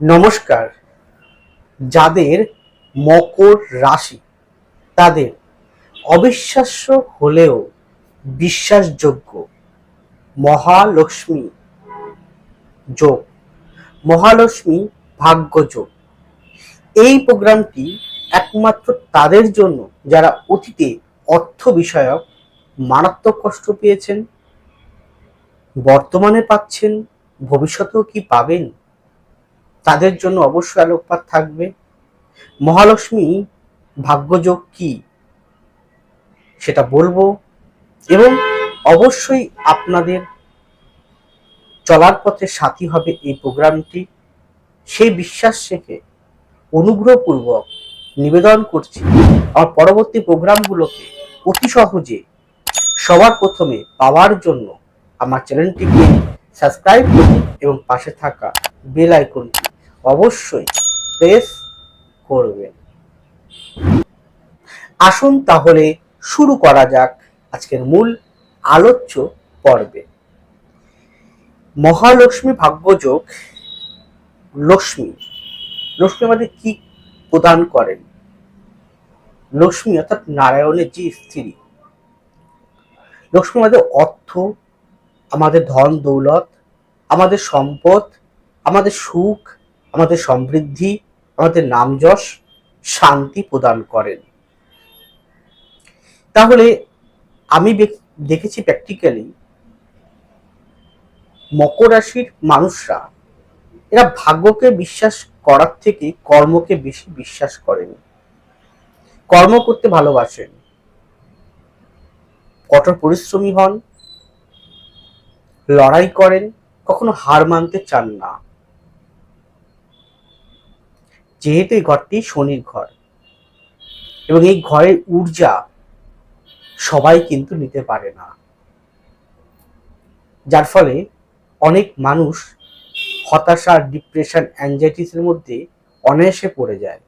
নমস্কার। যাদের মকর রাশি, তাদের অবিশ্বাস্য হলেও বিশ্বাসযোগ্য মহালক্ষ্মী যোগ, মহালক্ষ্মী ভাগ্য যোগ। এই প্রোগ্রামটি একমাত্র তাদের জন্য যারা অতীতে অর্থ বিষয়ক মারাত্মক কষ্ট পেয়েছেন, বর্তমানে পাচ্ছেন, ভবিষ্যতেও কি পাবেন? তাদের জন্য অবশ্যই আলোকপাত থাকবে। মহালক্ষ্মী ভাগ্যযোগ কি সেটা বলব এবং অবশ্যই আপনাদের চলার পথে সাথী হবে এই প্রোগ্রামটি। সেই বিশ্বাস রেখে অনুগ্রহপূর্বক নিবেদন করছি, আমার পরবর্তী প্রোগ্রামগুলোকে অতি সহজে সবার প্রথমে পাওয়ার জন্য আমার চ্যানেলটিকে সাবস্ক্রাইব করুন এবং পাশে থাকা বেল আইকনটি অবশ্যই প্রেস করবেন আসুন তাহলে শুরু করা যাক আজকের মূল আলোচ্য পর্বে। মহালক্ষ্মী ভাগ্যযোগ লক্ষ্মী। লক্ষ্মী আমাদের কি প্রদান করেন? লক্ষ্মী অর্থাৎ নারায়ণের যে স্ত্রী। লক্ষ্মী আমাদের অর্থ, আমাদের ধন দৌলত, আমাদের সম্পদ, আমাদের সুখ আমাদের সমৃদ্ধি, আমাদের নাম যশ শান্তি প্রদান করেন। তাহলে আমি দেখেছি প্র্যাকটিক্যালি মকর রাশির মানুষরা, এরা ভাগ্যকে বিশ্বাস করার থেকে কর্মকে বেশি বিশ্বাস করেন। কর্ম করতে ভালোবাসেন। কঠোর পরিশ্রমী হন। লড়াই করেন। কখনো হার মানতে চান না। যেহেতু এই ঘরটি শনির ঘর। এবং এই ঘরের ঊর্জা সবাই কিন্তু নিতে পারে না। যার ফলে অনেক মানুষ হতাশা ডিপ্রেশন অ্যাংজাইটিসের মধ্যে অনায়াসে পড়ে যায়।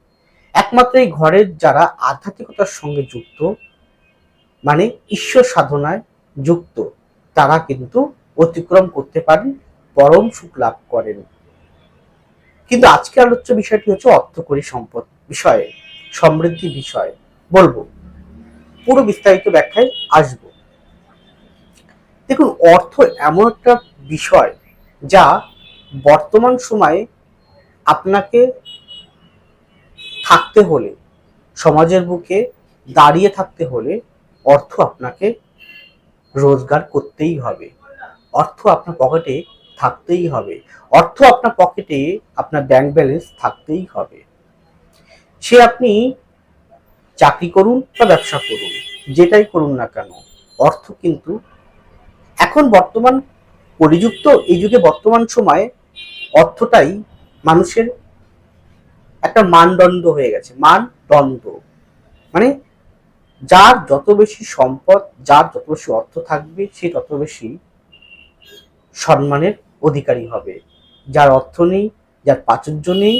একমাত্র এই ঘরের যারা আধ্যাত্মিকতার সঙ্গে যুক্ত মানে ঈশ্বর সাধনায় যুক্ত, তারা কিন্তু অতিক্রম করতে পারেন, পরম সুখ লাভ করেন। কিন্তু আজকে আলোচ্য বিষয়টি হচ্ছে অর্থকরী সম্পদ বিষয়ে, সমৃদ্ধি বিষয়ে। বলব, পুরো বিস্তারিত ব্যাখ্যায় আসব। দেখুন, অর্থ এমন একটা বিষয় যা বর্তমান সময়ে আপনাকে থাকতে হলে, সমাজের বুকে দাঁড়িয়ে থাকতে হলে অর্থ আপনাকে রোজগার করতেই হবে। অর্থ আপনার পকেটে থাকতেই হবে। অর্থ আপনার পকেটে আপনার ব্যাংক ব্যালেন্স থাকতেই হবে। সে আপনি চাকরি করুন বা ব্যবসা করুন, যেটাই করুন না কেন, অর্থ কিন্তু এখন বর্তমান পরিযুক্ত, এই যুগে বর্তমান সময়ে অর্থটাই মানুষের একটা মানদণ্ড হয়ে গেছে, মানদণ্ড। মানে যার যত বেশি সম্পদ, যার যত বেশি অর্থ থাকবে, সে তত বেশি সম্মানের অধিকারী হবে। যার অর্থ নেই, যার প্রাচুর্য নেই,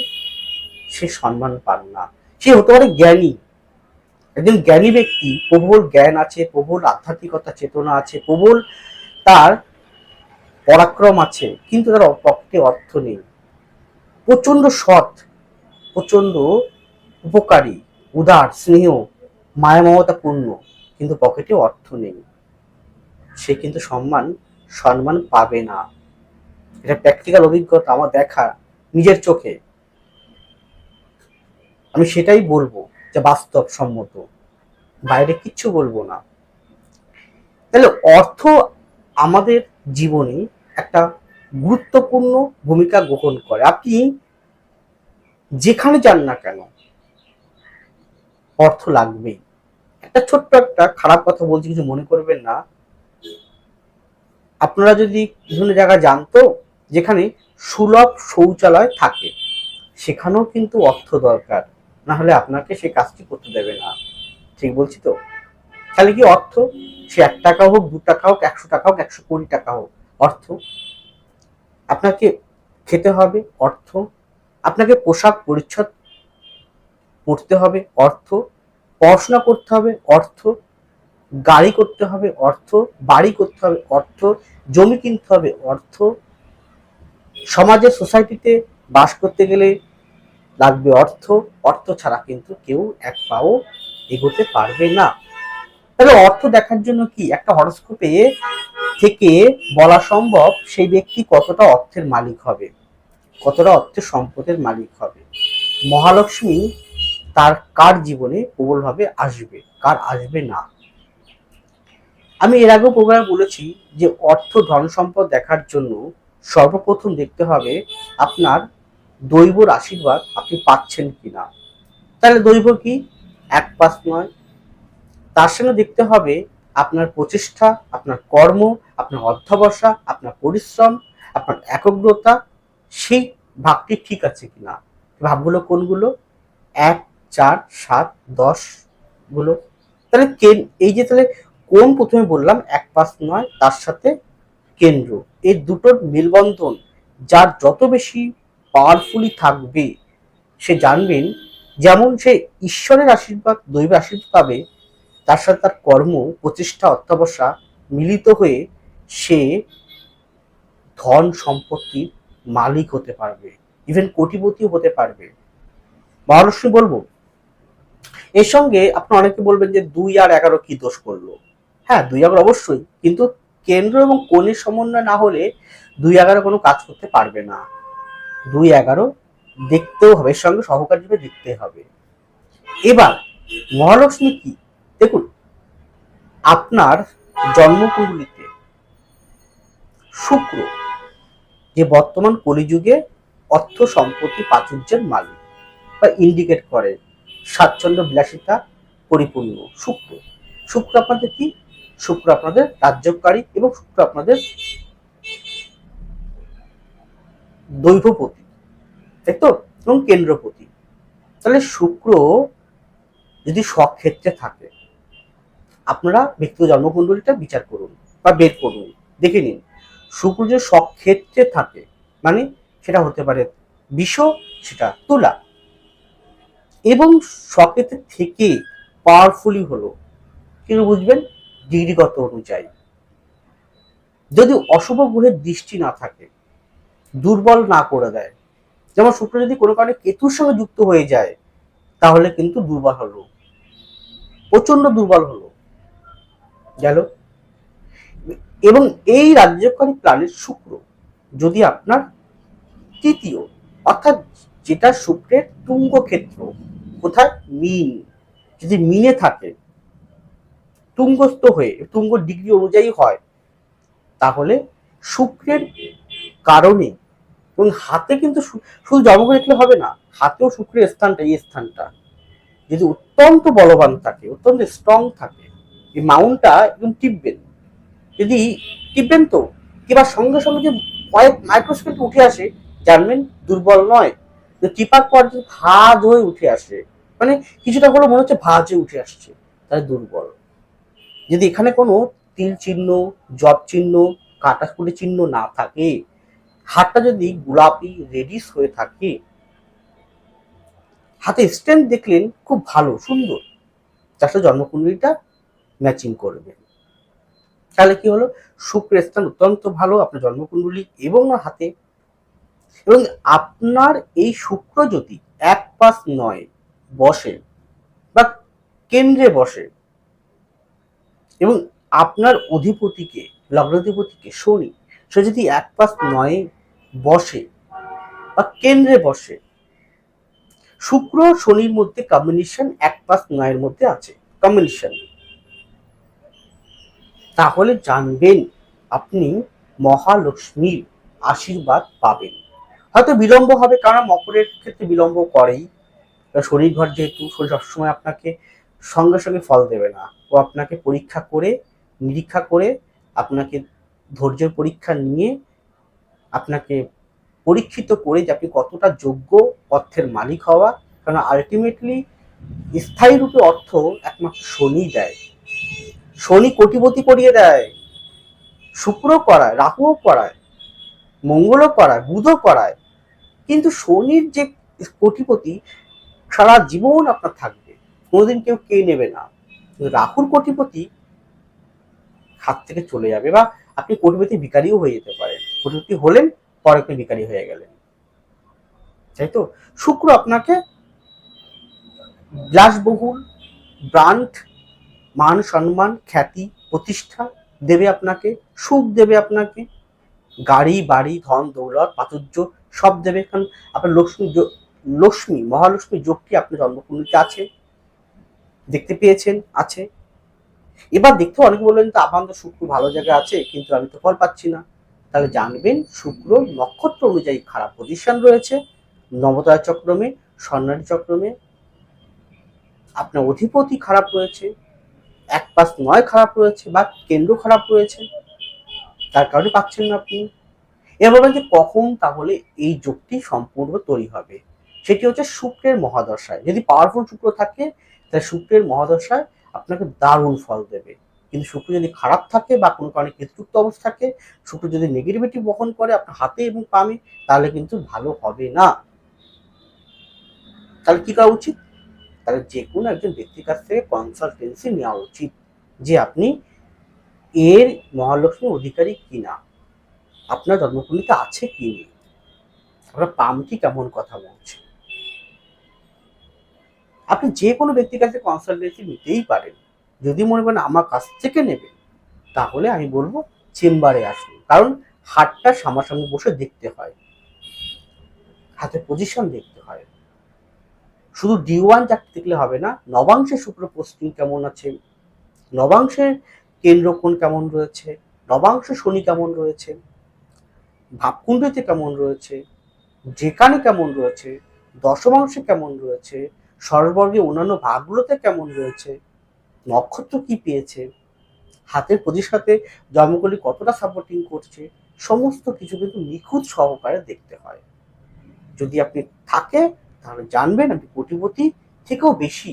সে সম্মান পান না। সে হতে পারে জ্ঞানী। একজন জ্ঞানী ব্যক্তি, প্রবল জ্ঞান আছে, প্রবল আধ্যাত্মিকতা চেতনা আছে, প্রবল তার পরাক্রম আছে, কিন্তু তার পক্ষে অর্থ নেই। প্রচণ্ড সৎ প্রচণ্ড উপকারী, উদার, স্নেহ মায়া মমতাপূর্ণ কিন্তু পকেটে অর্থ নেই। সে কিন্তু সম্মান সম্মান পাবে না। এটা প্র্যাকটিক্যাল অভিজ্ঞতা আমার দেখা নিজের চোখে। আমি সেটাই বলব যে বাস্তব সম্মত বাইরে কিচ্ছু বলব না। তাহলে অর্থ আমাদের জীবনে একটা গুরুত্বপূর্ণ ভূমিকা গ্রহণ করে। আপনি যেখানে যান না কেন, অর্থ লাগবেই। একটা ছোট্ট একটা খারাপ কথা বলছি, কিছু মনে করবেন না। আপনারা যদি বিভিন্ন জায়গায় জানতো যেখানে সুলভ শৌচালয় থাকে, সেখানেও কিন্তু অর্থ দরকার। না হলে আপনাকে সেই কাজটি করতে দেবে না। ঠিক বলছি তো? তাহলে কি অর্থ? সে এক টাকা হোক, দু টাকা হোক, একশো টাকা হোক, একশো কুড়ি টাকা হোক, অর্থ? আপনাকে খেতে হবে, অর্থ? আপনাকে পোশাক পরিচ্ছদ পড়তে হবে, অর্থ? পড়াশোনা করতে হবে, অর্থ? গাড়ি করতে হবে, অর্থ? বাড়ি করতে হবে, অর্থ? জমি কিনতে হবে, অর্থ? সমাজে সোসাইটিতে বাস করতে গেলে লাগবে অর্থ। অর্থ ছাড়া কিন্তু কেউ এক পাও এগোতে পারবে না। তাহলে অর্থ দেখার জন্য কি? একটা হরস্কোপে থেকে বলা সম্ভব সেই ব্যক্তি কতটা অর্থের মালিক হবে, কতটা অর্থের সম্পদের মালিক হবে। মহালক্ষ্মী তার কার জীবনে প্রবলভাবে আসবে, কার আসবে না? আমি এর আগেও প্রোগ্রামে বলেছি যে অর্থ ধন সম্পদ দেখার জন্য সর্বপ্রথম দেখতে হবে আপনার দৈবর আশীর্বাদ আপনি পাচ্ছেন কিনা। তাহলে দৈব কি? এক পাস নয়। তার সঙ্গে দেখতে হবে আপনার প্রচেষ্টা, আপনার কর্ম, আপনার অধ্যবসা, আপনার পরিশ্রম, আপনার একগ্রতা, সেই ভাবটি ঠিক আছে কিনা। ভাবগুলো কোনগুলো? এক, চার, সাত, দশগুলো। তাহলে এই যে তাহলে কোন প্রথমে বললাম এক পাস নয়, তার সাথে কেন্দ্র। এই দুটোর মেলবন্ধন যার যত বেশি পাওয়ারফুলি থাকবে, সে জানবেন যেমন সে ঈশ্বরের আশীর্বাদ, দৈব আশীর্বাদ পাবে, তার সাথে তার কর্ম প্রচেষ্টা অত্যাবসা মিলিত হয়ে সে ধন সম্পত্তির মালিক হতে পারবে। ইভেন কোটিপতিও হতে পারবে। মহালক্ষ্মী বলব, এর সঙ্গে আপনি অনেকে বলবেন যে দুই আর এগারো কি দোষ করল? হ্যাঁ দুই এগারো অবশ্যই, কিন্তু কেন্দ্র এবং কোণের সমন্বয় না হলে দুই এগারো কোনো কাজ করতে পারবে না। দুই এগারো দেখতেও হবে সঙ্গে সহকারী হিসেবে দেখতে হবে। এবার মহালক্ষ্মী কি? দেখুন, আপনার জন্মকুণ্ডলিতে শুক্র, যে বর্তমান কলিযুগে অর্থ সম্পত্তি প্রাচুর্যের মালিক বা ইন্ডিকেট করে, স্বাচ্ছন্দ্য বিলাসিতা পরিপূর্ণ শুক্র। শুক্র আপনাদের কি? শুক্র আপনাদের রাজ্যকারী এবং শুক্র আপনাদের দৈভপতি তাই তো? এবং কেন্দ্রপতি তাহলে শুক্র যদি ক্ষেত্রে থাকে, আপনারা ব্যক্তিগত জন্মকুণ্ডলীটা বিচার করুন বা বের করুন, দেখে নিন। শুক্র যে ক্ষেত্রে থাকে মানে সেটা হতে পারে বিষ, সেটা তুলা। এবং সকেতে থেকে পাওয়ারফুলি হলো কিন্তু বুঝবেন? ডিগ্রিগত অনুযায়ী। যদি অশুভ গ্রহের দৃষ্টি না থাকে, দুর্বল না করে দেয়, যেমন শুক্র যদি কোনো কারণে কেতুর সঙ্গে যুক্ত হয়ে যায়, তাহলে কিন্তু দুর্বল হলো। প্রচণ্ড দুর্বল হলো। গেল। এবং এই রাজ্যকারী প্ল্যানেট শুক্র যদি আপনার তৃতীয়, অর্থাৎ যেটা শুক্রের তুঙ্গ ক্ষেত্র কোথায়? মিন। যদি মিনে থাকে তুঙ্গস্থ হয়ে, তুঙ্গ ডিগ্রি অনুযায়ী হয়, তাহলে শুক্রের কারণে এবং হাতে কিন্তু শুধু জন্মগ্রহণ দেখলে হবে না, হাতেও শুক্রের স্থানটা, এই স্থানটা। যদি অত্যন্ত বলবান থাকে, অত্যন্ত স্ট্রং থাকে, এই মাউন্টটা একদম টিপবেন। যদি টিপবেন তো কিংবা সঙ্গে সঙ্গে যে কয়েক মাইক্রোস্কোপ উঠে আসে, জানবেন দুর্বল নয়। টিপার পর যদি ভাজ হয়ে উঠে আসে মানে কিছুটা হলো মনে হচ্ছে ভাজ হয়ে উঠে আসছে, তাহলে দুর্বল। যদি এখানে কোনো তিল চিহ্ন, জব চিহ্ন, কাটাকুটি চিহ্ন না থাকে, হাতটা যদি গোলাপি রেডিস হয়ে থাকে হাতে স্ট্রেংথ দেখলেন খুব ভালো, সুন্দর। যার সাথে জন্মকুণ্ডলীটা ম্যাচিং করবে তাহলে কি হলো? শুক্রের স্থান অত্যন্ত ভালো, আপনার জন্মকুণ্ডলী এবং হাতে। এবং আপনার এই শুক্র যদি এক পাশ নয়, বসে, বা কেন্দ্রে বসে এবং আপনার অধিপতিকে, লগ্নাধিপতিকে, শনি, সে যদি এক পাশ নয় বসে বা কেন্দ্রে বসে, শুক্র শনির মধ্যে কম্বিনেশন এক পাশ নয়ের মধ্যে আছে কম্বিনেশন তাহলে জানবেন, আপনি মহালক্ষ্মীর আশীর্বাদ পাবেন। হয়তো বিলম্ব হবে, কারণ মকরের ক্ষেত্রে বিলম্ব করেই। শনির ঘর যেহেতু সবসময় আপনাকে সঙ্গে সঙ্গে ফল দেবে না। ও আপনাকে পরীক্ষা করে, নিরীক্ষা করে আপনাকে ধৈর্যের পরীক্ষা নিয়ে আপনাকে পরীক্ষিত করে যে আপনি কতটা যোগ্য অর্থের মালিক হওয়া। কারণ আলটিমেটলি স্থায়ী রূপে অর্থ একমাত্র শনি দেয়। শনি কোটিপতি করিয়ে দেয় শুক্র করায়, রাহুও করায়, মঙ্গলও করায়, বুধও করায়। কিন্তু শনির যে কোটিপতি, সারা জীবন আপনার থাকবে। কোনোদিন কেউ কে নেবে না। রাহুর কোটিপতি হাত থেকে চলে যাবে বা আপনি কোটিপতি বিকারীও হয়ে যেতে পারেন। কোটিপতি হলেন, পরে আপনি বিকারী হয়ে গেলেন। তাই তো? শুক্র আপনাকে বিলাসবহুল ব্রান্ড মান সম্মান, খ্যাতি, প্রতিষ্ঠা দেবে আপনাকে, সুখ দেবে আপনাকে, গাড়ি, বাড়ি, ধন, দৌলত, প্রাচুর্য সব দেবে। কারণ আপনার লক্ষ্মী লক্ষ্মী, মহালক্ষ্মী যোগটি আপনার জন্মকুণ্ডলিতে আছে? দেখতে পেয়েছেন, আছে। এবার দেখতে অনেকে বললেন, তো আমার তো শুক্র ভালো জায়গায় আছে, কিন্তু আমি তো ফল পাচ্ছি না। তাহলে জানবেন, শুক্র নক্ষত্র অনুযায়ী খারাপ পজিশন রয়েছে। নবতারা চক্রমে, স্বর্ণালী চক্রমে আপনার অধিপতি খারাপ রয়েছে, এক পাশ নয় খারাপ রয়েছে, বা কেন্দ্র খারাপ রয়েছে, তার কারণে পাচ্ছেন না আপনি। এবার যে কখন তাহলে এই যোগটি সম্পূর্ণ তৈরি হবে? সেটি হচ্ছে শুক্রের মহাদশায়। যদি পাওয়ারফুল শুক্র থাকে তাহলে শুক্রের মহাদশায় আপনাকে দারুণ ফল দেবে। কিন্তু শুক্র যদি খারাপ থাকে বা কোনো কারণে কেতুযুক্ত অবস্থা থাকে, শুক্র যদি নেগেটিভিটি বহন করে আপনার হাতে এবং পামে, তাহলে কিন্তু ভালো হবে না। তাহলে কি করা উচিত? তাহলে যে কোনো একজন ব্যক্তির কাছ থেকে কনসালটেন্সি নেওয়া উচিত যে আপনি এর মহালক্ষ্মী অধিকারী কিনা, আপনার জন্মকুণ্ডিতে আছে কি নেই? আপনার পামটি কেমন কথা বলছে? আপনি যে কোনো ব্যক্তির কাছে কনসালটেন্সি নিতেই পারেন। যদি মনে করেন আমার কাছ থেকে নেবেন তাহলে আমি বলব চেম্বারে আসুন। কারণ হাতটা সামনাসামনি বসে দেখতে হয়। হাতের পজিশন দেখতে হয়। শুধু ডি ওয়ান চারটি দেখলে হবে না, নবাংশে শুক্র পোস্টিং কেমন আছে? নবাংশের কেন্দ্রকোণ কেমন রয়েছে? নবাংশ শনি কেমন রয়েছে? ভাবকুণ্ডতে কেমন রয়েছে? যেখানে কেমন রয়েছে? দশমাংশে কেমন রয়েছে? সর্বর্গে অন্যান্য ভাগগুলোতে কেমন রয়েছে? নক্ষত্র কি পেয়েছে? হাতের প্রতির সাথে জন্মকলি কতটা সাপোর্টিং করছে? সমস্ত কিছু কিন্তু নিখুঁত সহকারে দেখতে হয়। যদি আপনি থাকে, তাহলে জানবেন আপনি কোটিপতি থেকেও বেশি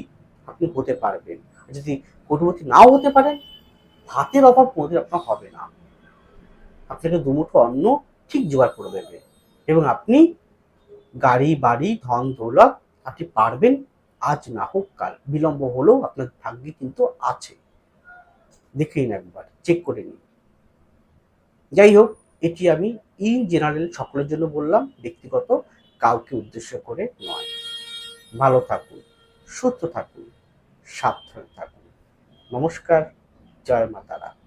আপনি হতে পারবেন। যদি কোটিপতি নাও হতে পারেন ভাতের অভাব কোনোদিন আপনার হবে না। আপনাকে দুমুঠো অন্ন ঠিক জোগাড় করে দেবে এবং আপনি গাড়ি, বাড়ি ধন দৌলত আপনি পারবেন আজ না হোক, কাল বিলম্ব হলেও আপনার ভাগ্যে কিন্তু আছে। দেখে নিন একবার চেক করে নিন। যাই হোক, এটি আমি ইন জেনারেল সকলের জন্য বললাম, ব্যক্তিগত কাউকে উদ্দেশ্য করে নয়। ভালো থাকুন, সুস্থ থাকুন, সাবধানে থাকুন। নমস্কার, জয় মাতারা